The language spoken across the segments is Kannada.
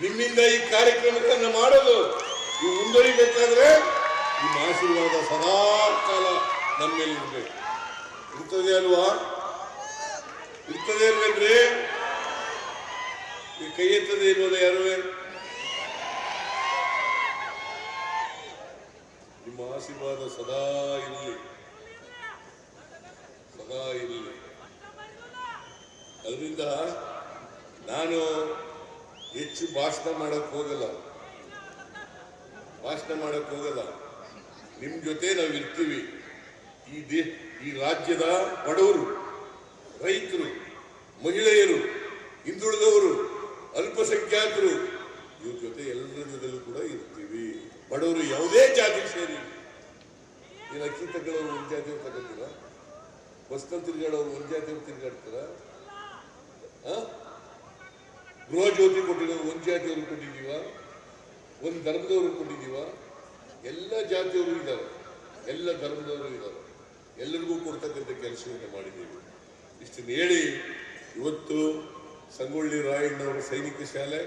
ನಿಮ್ಮಿಂದ ಈ ಕಾರ್ಯಕ್ರಮಗಳನ್ನ ಮಾಡೋದು ನೀವು ಮುಂದುವರಿಬೇಕಾದ್ರೆ ನಿಮ್ಮ ಆಶೀರ್ವಾದ ಸದಾ ಕಾಲ ನಮ್ಮ ಮೇಲೆ ಇರಬೇಕು. ಇರ್ತದೆ ಅಲ್ವಾ? ಇರ್ತದೆ ಅಲ್ವೇನ್ರಿ? ಈ ಕೈ ಎತ್ತದೆ ಇಲ್ವಲ್ಲ ಯಾರು? ನಿಮ್ಮ ಆಶೀರ್ವಾದ ಸದಾ ಇರಲಿ. ಸದಾ ಇರಲಿ. ಅದರಿಂದ ನಾನು ಹೆಚ್ಚು ಭಾಷಣ ಮಾಡಕ್ ಹೋಗಲ್ಲ. ಭಾಷಣ ಮಾಡಕ್ ಹೋಗಲ್ಲ. ನಿಮ್ ಜೊತೆ ನಾವು ಇರ್ತೀವಿ. ಈ ದೇ, ಈ ರಾಜ್ಯದ ಬಡವರು, ರೈತರು, ಮಹಿಳೆಯರು, ಹಿಂದುಳಿದವರು, ಅಲ್ಪಸಂಖ್ಯಾತರು, ಇವ್ರ ಜೊತೆ ಎಲ್ಲರಲ್ಲೂ ಕೂಡ ಇರ್ತೀವಿ. ಬಡವರು ಯಾವುದೇ ಜಾತಿ ಸೇರಿ. ನೀನು ಅಕ್ಕಿ ಒಂದ್ ಜಾತಿ ತಗೋತೀರ ಬಸ್ನಲ್ಲಿ ತಿರ್ಗಾಡೋರು ಒಂದ್ ಜಾತಿ ತಿರುಗಾಡ್ತೀರ? ಗೃಹ ಜ್ಯೋತಿ ಕೊಟ್ಟಿದ್ದೀವಿ ಒಂದು ಜಾತಿಯವರು ಕೊಟ್ಟಿದ್ದೀವ? ಒಂದು ಧರ್ಮದವರು ಕೊಟ್ಟಿದ್ದೀವ? ಎಲ್ಲ ಜಾತಿಯವರು ಇದ್ದಾರೆ ಎಲ್ಲ ಧರ್ಮದವರು ಇದ್ದಾರೆ ಎಲ್ಲರಿಗೂ ಕೊಡ್ತಕ್ಕಂಥ ಕೆಲಸವನ್ನು ಮಾಡಿದ್ದೀವಿ. ಇಷ್ಟನ್ನು ಹೇಳಿ ಇವತ್ತು ಸಂಗೊಳ್ಳಿ ರಾಯಣ್ಣವರ ಸೈನಿಕ ಶಾಲೆ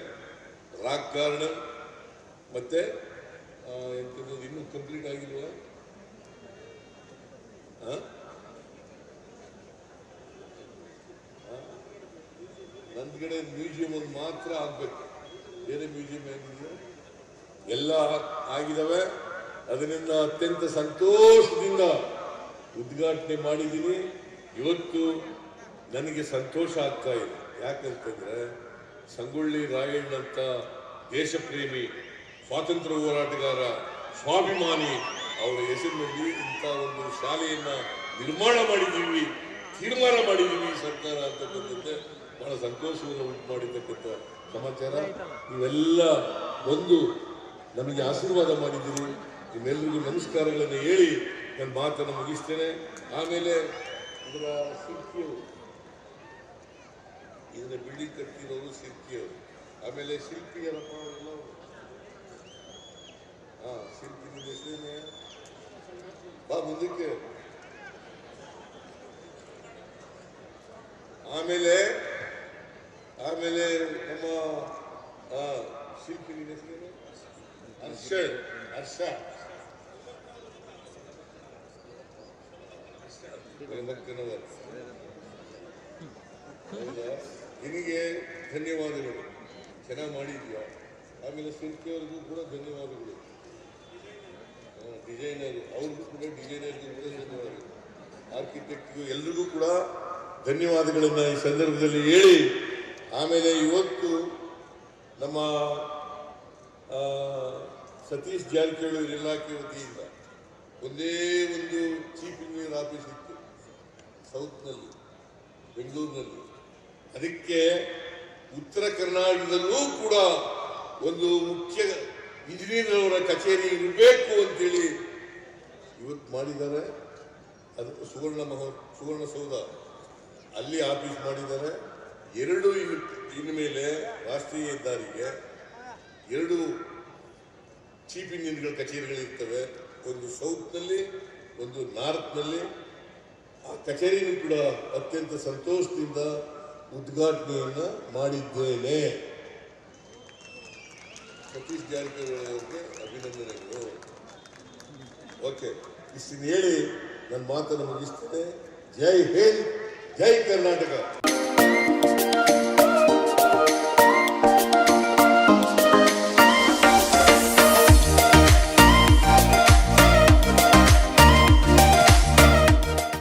ರಾಕ್ ಕಾರಣ. ಮತ್ತೆ ಎಂತ ಇನ್ನೂ ಕಂಪ್ಲೀಟ್ ಆಗಿಲ್ವಾ? ನಂದ್ಗಡೆ ಮ್ಯೂಸಿಯಂ ಒಂದು ಮಾತ್ರ ಆಗ್ಬೇಕು. ಬೇರೆ ಮ್ಯೂಸಿಯಂ ಏನಿದೆ ಎಲ್ಲ ಆಗಿದಾವೆ. ಅದರಿಂದ ಅತ್ಯಂತ ಸಂತೋಷದಿಂದ ಉದ್ಘಾಟನೆ ಮಾಡಿದ್ದೀನಿ. ಇವತ್ತು ನನಗೆ ಸಂತೋಷ ಆಗ್ತಾ ಇದೆ. ಯಾಕಂತಂದ್ರೆ ಸಂಗೊಳ್ಳಿ ರಾಯಣ್ಣ ಅಂತ ದೇಶಪ್ರೇಮಿ, ಸ್ವಾತಂತ್ರ್ಯ ಹೋರಾಟಗಾರ ಸ್ವಾಭಿಮಾನಿ, ಅವರ ಹೆಸರಿನಲ್ಲಿ ಇಂಥ ಒಂದು ಶಾಲೆಯನ್ನ ನಿರ್ಮಾಣ ಮಾಡಿದ್ದೀವಿ, ತೀರ್ಮಾನ ಮಾಡಿದ್ದೀವಿ ಸರ್ಕಾರ ಅಂತ ಅಂತಕ್ಕಂಥದ್ದೇ ಬಹಳ ಸಂತೋಷವನ್ನು ಉಂಟು ಮಾಡಿರ್ತಕ್ಕಂಥ ಸಮಾಚಾರ. ನೀವೆಲ್ಲ ಒಂದು ನಮಗೆ ಆಶೀರ್ವಾದ ಮಾಡಿದ್ದೀರಿ. ನಿಮ್ಮೆಲ್ಲರಿಗೂ ನಮಸ್ಕಾರಗಳನ್ನು ಹೇಳಿ ನನ್ನ ಮಾತನ್ನು ಮುಗಿಸ್ತೇನೆ. ಆಮೇಲೆ ಇದರ ಸಿರ್ಕಿಯವರು ಇದರ ಬಿಲ್ಡಿಂಗ್ ಕಟ್ಟಿರೋರು ಸಿರ್ಕಿಯವರು. ಆಮೇಲೆ ಶಿಲ್ಪಿಯರಪ್ಪ ಅವರೆಲ್ಲ ಹಾ ಶಿಲ್ಪಿ ಹೆಸರೇನೆ? ಬಾ ಮುಂದಕ್ಕೆ. ಆಮೇಲೆ ಆಮೇಲೆ ನಮ್ಮ ಶಿಲ್ಪಿ ಹರ್ಷ ಹರ್ಷ. ನಿನಗೆ ಧನ್ಯವಾದಗಳು. ಚೆನ್ನಾಗಿ ಮಾಡಿದ್ಯಾ? ಆಮೇಲೆ ಶಿಲ್ಪಿಯವ್ರಿಗೂ ಕೂಡ ಧನ್ಯವಾದಗಳು. ಡಿಸೈನರ್, ಅವ್ರಿಗೂ ಕೂಡ ಡಿಸೈನರ್ಗೂ ಕೂಡ ಧನ್ಯವಾದಗಳು. ಆರ್ಕಿಟೆಕ್ಟ್ಗೂ ಎಲ್ರಿಗೂ ಕೂಡ ಧನ್ಯವಾದಗಳನ್ನು ಈ ಸಂದರ್ಭದಲ್ಲಿ ಹೇಳಿ. ಆಮೇಲೆ ಇವತ್ತು ನಮ್ಮ ಸತೀಶ್ ಜಾರಕಿಹೊಳಿ ಇಲಾಖೆ ವತಿಯಿಂದ ಒಂದೇ ಒಂದು ಚೀಫ್ ಇಂಜಿನಿಯರ್ ಆಫೀಸ್ ಇತ್ತು, ಸೌತ್ನಲ್ಲಿ, ಬೆಂಗಳೂರಿನಲ್ಲಿ. ಅದಕ್ಕೆ ಉತ್ತರ ಕರ್ನಾಟಕದಲ್ಲೂ ಕೂಡ ಒಂದು ಮುಖ್ಯ ಇಂಜಿನಿಯರ್ ಅವರ ಕಚೇರಿ ಇರಬೇಕು ಅಂತೇಳಿ ಇವತ್ತು ಮಾಡಿದ್ದಾರೆ. ಅದು ಸುವರ್ಣ ಮಹೋ ಸುವರ್ಣಸೌಧ ಅಲ್ಲಿ ಆಫೀಸ್ ಮಾಡಿದ್ದಾರೆ. ಎರಡು ಇನ್ನು ಇನ್ನು ಮೇಲೆ ರಾಷ್ಟ್ರೀಯ ಹೆದ್ದಾರಿಗೆ ಎರಡು ಚೀಫ್ ಇಂಜಿನ್ಗಳ ಕಚೇರಿಗಳಿರ್ತವೆ ಒಂದು ಸೌತ್ನಲ್ಲಿ, ಒಂದು ನಾರ್ತ್ನಲ್ಲಿ ಆ ಕಚೇರಿನೂ ಕೂಡ ಅತ್ಯಂತ ಸಂತೋಷದಿಂದ ಉದ್ಘಾಟನೆಯನ್ನು ಮಾಡಿದ್ದೇನೆ. ಸತೀಶ್ ಜಾರಕಿಹೊಳಿ ಅವರಿಗೆ ಅಭಿನಂದನೆಗಳು. ಓಕೆ ಇಷ್ಟನ್ನು ಹೇಳಿ ನನ್ನ ಮಾತನ್ನು ಮುಗಿಸ್ತೇನೆ. ಜೈ ಹಿಂದ್, ಜೈ ಕರ್ನಾಟಕ.